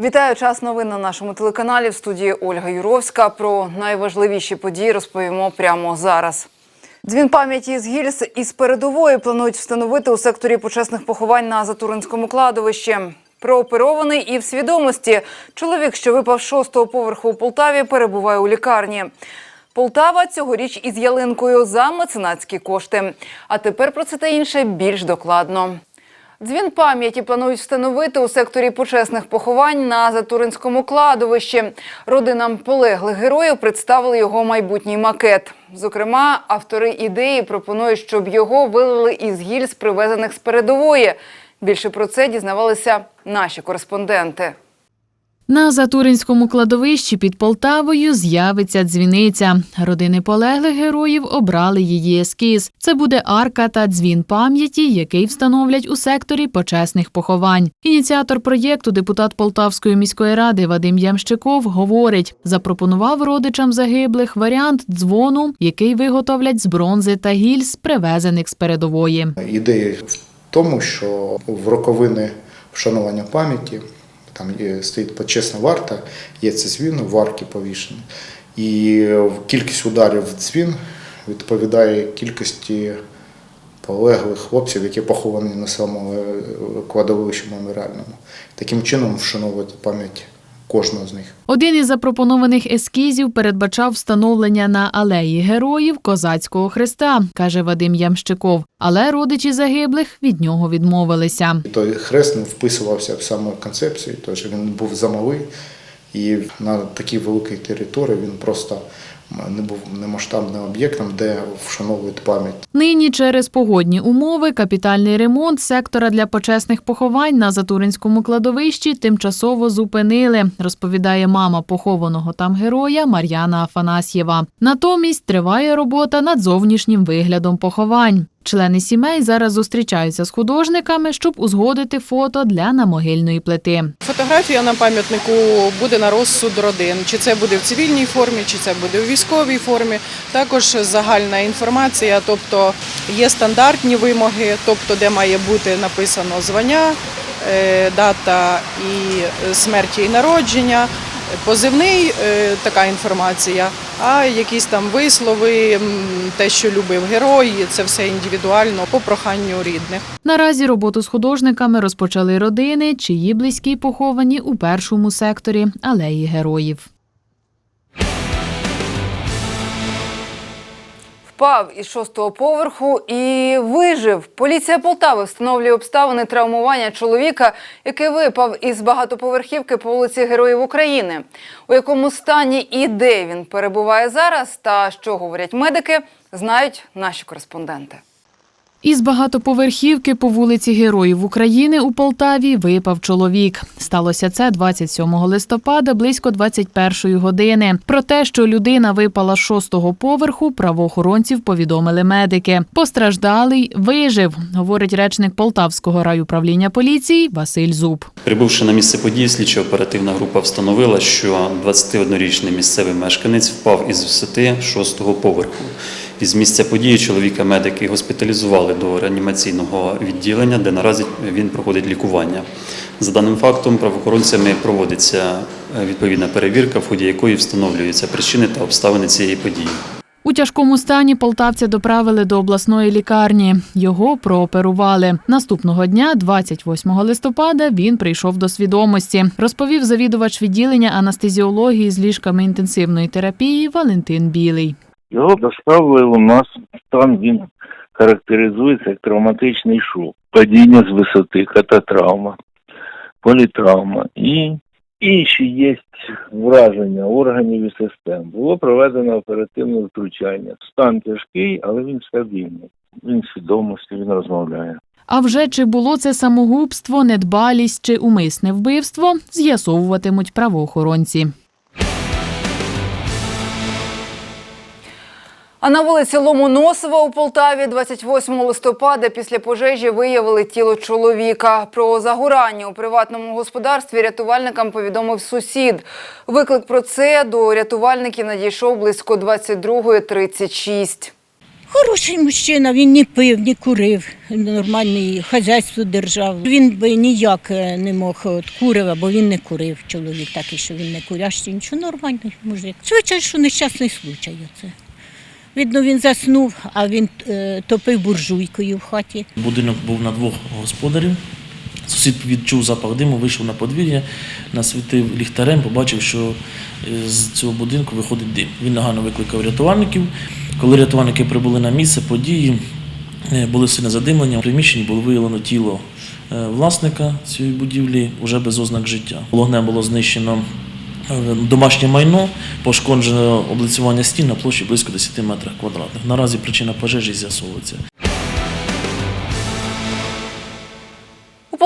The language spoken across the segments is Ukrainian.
Вітаю час новин на нашому телеканалі в студії Ольга Юровська. Про найважливіші події розповімо прямо зараз. Дзвін пам'яті з гільз із передової планують встановити у секторі почесних поховань на Затуринському кладовищі. Прооперований і в свідомості чоловік, що випав шостого поверху у Полтаві, перебуває у лікарні. Полтава цьогоріч із ялинкою за меценатські кошти. А тепер про це та інше більш докладно. Дзвін пам'яті планують встановити у секторі почесних поховань на Затуринському кладовищі. Родинам полеглих героїв представили його майбутній макет. Зокрема, автори ідеї пропонують, щоб його вилили із гільз, привезених з передової. Більше про це дізнавалися наші кореспонденти. На Затуринському кладовищі під Полтавою з'явиться дзвіниця. Родини полеглих героїв обрали її ескіз. Це буде арка та дзвін пам'яті, який встановлять у секторі почесних поховань. Ініціатор проєкту, депутат Полтавської міської ради Вадим Ямщиков, говорить, запропонував родичам загиблих варіант дзвону, який виготовлять з бронзи та гільз, привезених з передової. Ідея в тому, що в роковини вшанування пам'яті там стоїть почесна варта, є це дзвін в арки повішений. І кількість ударів в дзвін відповідає кількості полеглих хлопців, які поховані на самому е, кладовищі меморіальному. Таким чином вшановувати пам'ять кожного з них. Один із запропонованих ескізів передбачав встановлення на алеї героїв козацького хреста, каже Вадим Ямщиков. Але родичі загиблих від нього відмовилися. Той хрест не вписувався в саму концепцію, тож він був замалий, і на такій великій території він просто не був немасштабним об'єктом, де вшановують пам'ять. Нині через погодні умови капітальний ремонт сектора для почесних поховань на Затуринському кладовищі тимчасово зупинили, розповідає мама похованого там героя Мар'яна Афанасьєва. Натомість триває робота над зовнішнім виглядом поховань. Члени сімей зараз зустрічаються з художниками, щоб узгодити фото для намогильної плити. Фотографія на пам'ятнику буде на розсуд родин. Чи це буде в цивільній формі, чи це буде в військовій формі. Також загальна інформація, тобто є стандартні вимоги, тобто де має бути написано звання, е, дата і смерті і народження. Позивний е, така інформація, а якісь там вислови, те, що любив герой, це все індивідуально по проханню рідних. Наразі роботу з художниками розпочали родини, чиї близькі поховані у першому секторі алеї героїв. Впав із шостого поверху і вижив. Поліція Полтави встановлює обставини травмування чоловіка, який випав із багатоповерхівки по вулиці Героїв України. У якому стані і де він перебуває зараз, та що говорять медики, знають наші кореспонденти. Із багатоповерхівки по вулиці Героїв України у Полтаві випав чоловік. Сталося це 27 листопада близько 21 години. Про те, що людина випала з шостого поверху, правоохоронців повідомили медики. Постраждалий вижив, говорить речник Полтавського райуправління поліції Василь Зуб. Прибувши на місце події, слідчо-оперативна група встановила, що 21-річний місцевий мешканець впав із висоти шостого поверху. Із місця події чоловіка медики госпіталізували до реанімаційного відділення, де наразі він проходить лікування. За даним фактом, правоохоронцями проводиться е, відповідна перевірка, в ході якої встановлюються причини та обставини цієї події. У тяжкому стані полтавця доправили до обласної лікарні. Його прооперували. Наступного дня, 28 листопада, він прийшов до свідомості, розповів завідувач відділення анестезіології з ліжками інтенсивної терапії Валентин Білий. Його доставили у нас. Стан він характеризується як травматичний шок, падіння з висоти, кататравма, політравма і інші є враження органів і систем. Було проведено оперативне втручання. Стан тяжкий, але він стабільний. Він свідомості, він розмовляє. А вже чи було це самогубство, недбалість чи умисне вбивство, з'ясовуватимуть правоохоронці. А на вулиці Ломоносова у Полтаві 28 листопада після пожежі виявили тіло чоловіка. Про загорання у приватному господарстві рятувальникам повідомив сусід. Виклик про це до рятувальників надійшов близько 22.36. Хороший мужчина, він не пив, не курив, нормальне хазяйство держав. Він би ніяк е, не мог от бо він не курив. Чоловік такий, що він не курящий, нічого нормальний мужик. Звичайно, що нещасний случай це. Видно, він заснув, а він е, топив буржуйкою в хаті. Будинок був на двох господарів. Сусід відчув запах диму, вийшов на подвір'я, насвітив ліхтарем, побачив, що е, з цього будинку виходить дим. Він нагано викликав рятувальників. Коли рятувальники прибули на місце події, е, були сильне задимлення. В приміщенні було виявлено тіло власника цієї будівлі вже без ознак життя. Вогнем було знищено домашнє майно, пошкоджено облицювання стін на площі близько 10 метрів квадратних. Наразі причина пожежі з'ясовується.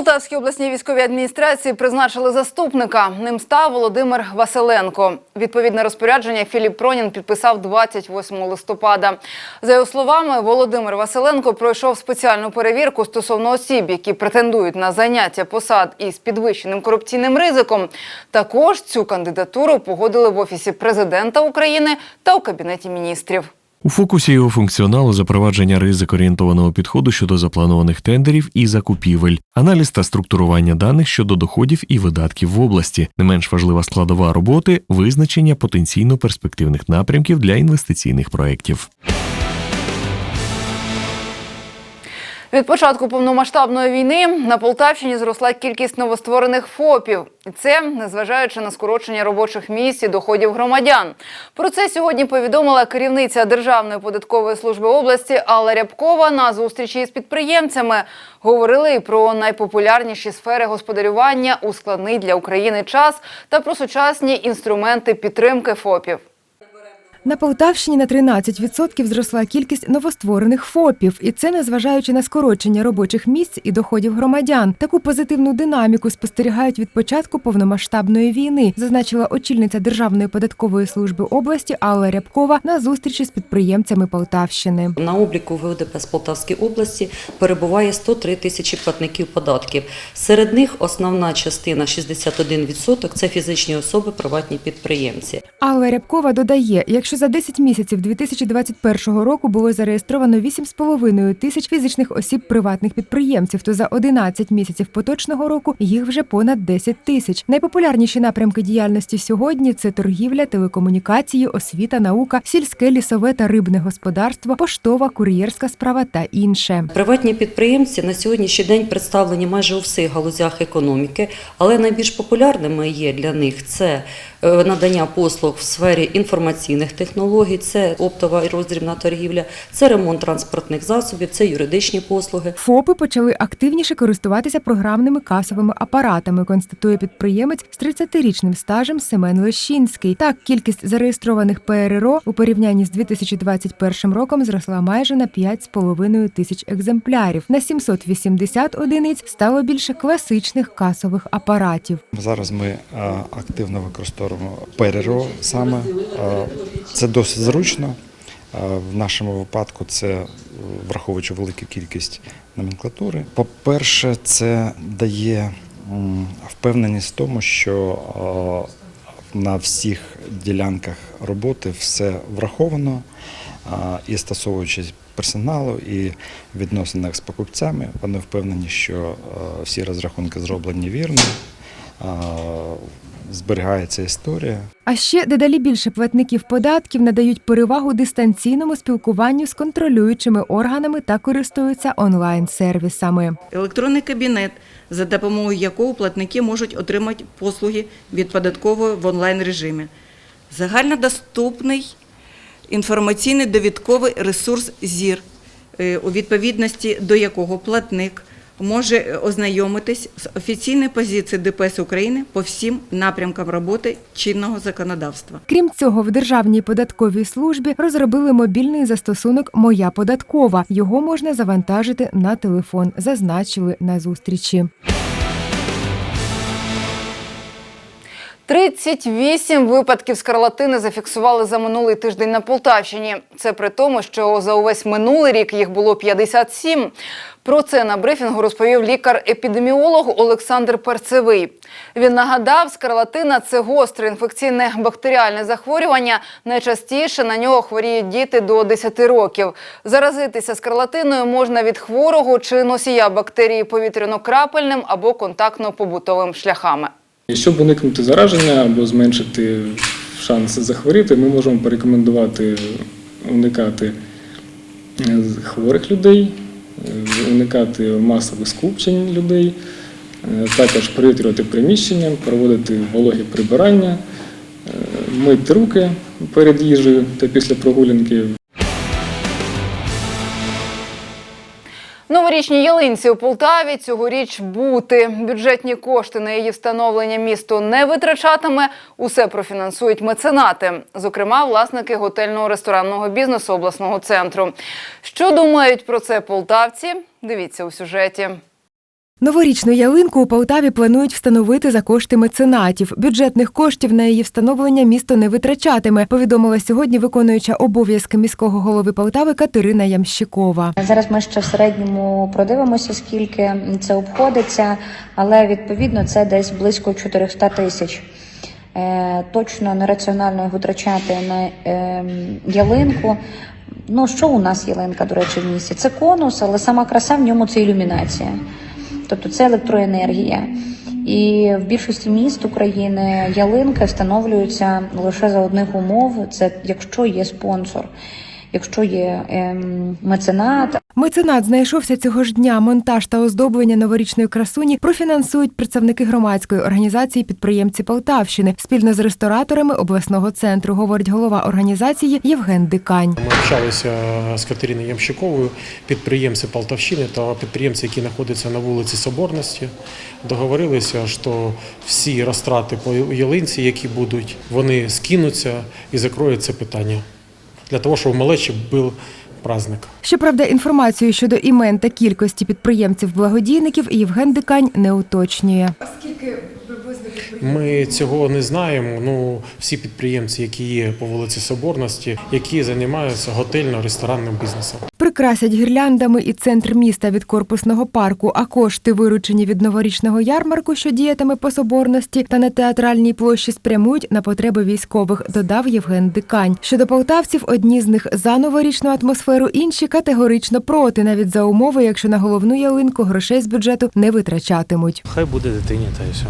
Полтавській обласній військовій адміністрації призначили заступника. Ним став Володимир Василенко. Відповідне розпорядження Філіп Пронін підписав 28 листопада. За його словами, Володимир Василенко пройшов спеціальну перевірку стосовно осіб, які претендують на заняття посад із підвищеним корупційним ризиком. Також цю кандидатуру погодили в офісі президента України та у кабінеті міністрів. У фокусі його функціоналу запровадження ризик-орієнтованого підходу щодо запланованих тендерів і закупівель, аналіз та структурування даних щодо доходів і видатків в області. Не менш важлива складова роботи визначення потенційно перспективних напрямків для інвестиційних проєктів. Від початку повномасштабної війни на Полтавщині зросла кількість новостворених ФОПів. І це незважаючи на скорочення робочих місць і доходів громадян. Про це сьогодні повідомила керівниця Державної податкової служби області Алла Рябкова на зустрічі з підприємцями. Говорили і про найпопулярніші сфери господарювання у складний для України час та про сучасні інструменти підтримки ФОПів. На Полтавщині на 13% зросла кількість новостворених ФОПів, і це незважаючи на скорочення робочих місць і доходів громадян. Таку позитивну динаміку спостерігають від початку повномасштабної війни, зазначила очільниця Державної податкової служби області Алла Рябкова на зустрічі з підприємцями Полтавщини. На обліку в ГУДП з Полтавської області перебуває 103 тисячі платників податків. Серед них основна частина 61% – це фізичні особи, приватні підприємці. Алла Рябкова додає, якщо за 10 місяців 2021 року було зареєстровано 8,5 тисяч фізичних осіб приватних підприємців, то за 11 місяців поточного року їх вже понад 10 тисяч. Найпопулярніші напрямки діяльності сьогодні це торгівля, телекомунікації, освіта, наука, сільське, лісове та рибне господарство, поштова, кур'єрська справа та інше. Приватні підприємці на сьогоднішній день представлені майже у всіх галузях економіки, але найбільш популярними є для них це е, надання послуг в сфері інформаційних технологій, це оптова і роздрібна торгівля, це ремонт транспортних засобів, це юридичні послуги. ФОПи почали активніше користуватися програмними касовими апаратами, констатує підприємець з 30-річним стажем Семен Лещинський. Так, кількість зареєстрованих ПРРО у порівнянні з 2021 роком зросла майже на 5,5 тисяч екземплярів. На 780 одиниць стало більше класичних касових апаратів. Зараз ми активно використовуємо ПРРО саме. Це досить зручно. В нашому випадку це е, враховуючи велику кількість номенклатури. По-перше, це дає впевненість в тому, що на всіх ділянках роботи все враховано і стосовуючись персоналу і відносинах з покупцями, вони впевнені, що е, всі розрахунки зроблені вірно. Зберігається історія. А ще дедалі більше платників податків надають перевагу дистанційному спілкуванню з контролюючими органами та користуються онлайн-сервісами. електронний кабінет, за допомогою якого платники можуть отримати послуги від податкової в онлайн режимі. Загальнодоступний інформаційний довідковий ресурс ЗІР, е, у відповідності до якого платник може ознайомитись з офіційною позицією ДПС України по всім напрямкам роботи чинного законодавства. Крім цього, в Державній податковій службі розробили мобільний застосунок Моя податкова. Його можна завантажити на телефон, зазначили на зустрічі. 38 випадків скарлатини зафіксували за минулий тиждень на Полтавщині. Це при тому, що за увесь минулий рік їх було 57. Про це на брифінгу розповів лікар-епідеміолог Олександр Перцевий. Він нагадав, скарлатина – це гостре інфекційне бактеріальне захворювання. Найчастіше на нього хворіють діти до 10 років. Заразитися скарлатиною можна від хворого чи носія бактерії повітряно-крапельним або контактно-побутовим шляхами. Щоб уникнути зараження або зменшити шанси захворіти, ми можемо порекомендувати уникати е, хворих людей, е, уникати масових скупчень людей, е, також провітрювати приміщення, проводити вологі прибирання, мити руки перед їжею та після прогулянки, Новорічній ялинці у Полтаві цьогоріч бути. Бюджетні кошти на її встановлення місто не витрачатиме. Усе профінансують меценати, зокрема, власники готельного ресторанного бізнесу обласного центру. Що думають про це полтавці? Дивіться у сюжеті. Новорічну ялинку у Полтаві планують встановити за кошти меценатів. Бюджетних коштів на її встановлення місто не витрачатиме, повідомила сьогодні виконуюча обов'язки міського голови Полтави Катерина Ямщикова. Зараз ми ще в середньому продивимося, скільки це обходиться, але відповідно це десь близько 400 тисяч. Е, Точно нераціонально витрачати на е, ялинку. Ну що у нас ялинка, до речі, в місті? Це конус, але сама краса в ньому це ілюмінація. Тобто це електроенергія. І в більшості міст України ялинки встановлюються лише за одних умов: це якщо є спонсор, якщо є ем, меценат, Меценат знайшовся цього ж дня. Монтаж та оздоблення новорічної красуні профінансують представники громадської організації підприємці Полтавщини спільно з рестораторами обласного центру, говорить голова організації Євген Дикань. Ми общалися з Катериною Ямщиковою, підприємці Полтавщини та підприємці, які знаходяться на вулиці Соборності. Договорилися, що всі розтрати по ялинці, які будуть, вони скинуться і закроють це питання для того, щоб в малечі був праздник. Щоправда, інформацію щодо імен та кількості підприємців-благодійників Євген Дикань не уточнює. Ми цього не знаємо. Ну всі підприємці, які є по вулиці Соборності, які займаються готельно-ресторанним бізнесом. Прикрасять гірляндами і центр міста від корпусного парку, а кошти, виручені від новорічного ярмарку, що діятиме по соборності та на театральній площі, спрямують на потреби військових, додав Євген Дикань. Щодо полтавців, одні з них за новорічну атмосферу, інші категорично проти, навіть за умови, якщо на головну ялинку грошей з бюджету не витрачатимуть. Хай буде дитині, та і все.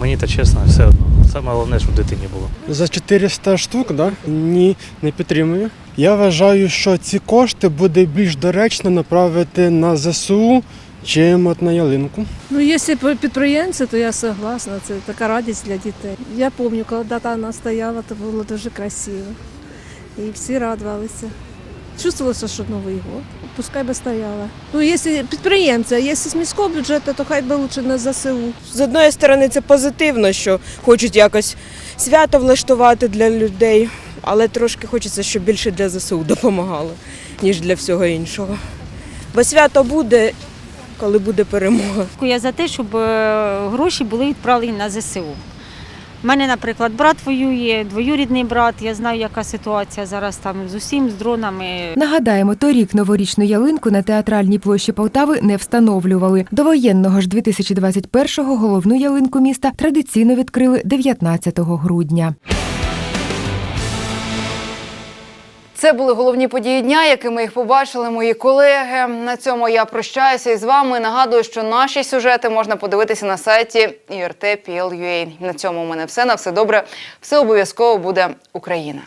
Мені та чесно, все одно. Саме головне, щоб дитині було. За 400 штук, да? Ні, не підтримую. Я вважаю, що ці кошти буде більш доречно направити на ЗСУ, чим от на ялинку. Ну, якщо підприємці, то я согласна. Це така радість для дітей. Я пам'ятаю, коли дата вона стояла, то було дуже красиво. І всі радувалися. Чувствувалося, що Новий год. Пускай би стояла. Ну, якщо підприємці, а якщо з міського бюджету, то хай би лучше на ЗСУ. З одної сторони, це позитивно, що хочуть якось свято влаштувати для людей, але трошки хочеться, щоб більше для ЗСУ допомагало, ніж для всього іншого. Бо свято буде, коли буде перемога. Я за те, щоб е, гроші були відправлені на ЗСУ. У мене, наприклад, брат воює, двоюрідний брат. Я знаю, яка ситуація зараз там з усім, з дронами. Нагадаємо, торік новорічну ялинку на театральній площі Полтави не встановлювали. До воєнного ж 2021-го головну ялинку міста традиційно відкрили 19 грудня. Це були головні події дня, якими їх побачили мої колеги. На цьому я прощаюся із вами. Нагадую, що наші сюжети можна подивитися на сайті IRT.PL.UA. На цьому у мене все. На все добре. Все обов'язково буде Україна.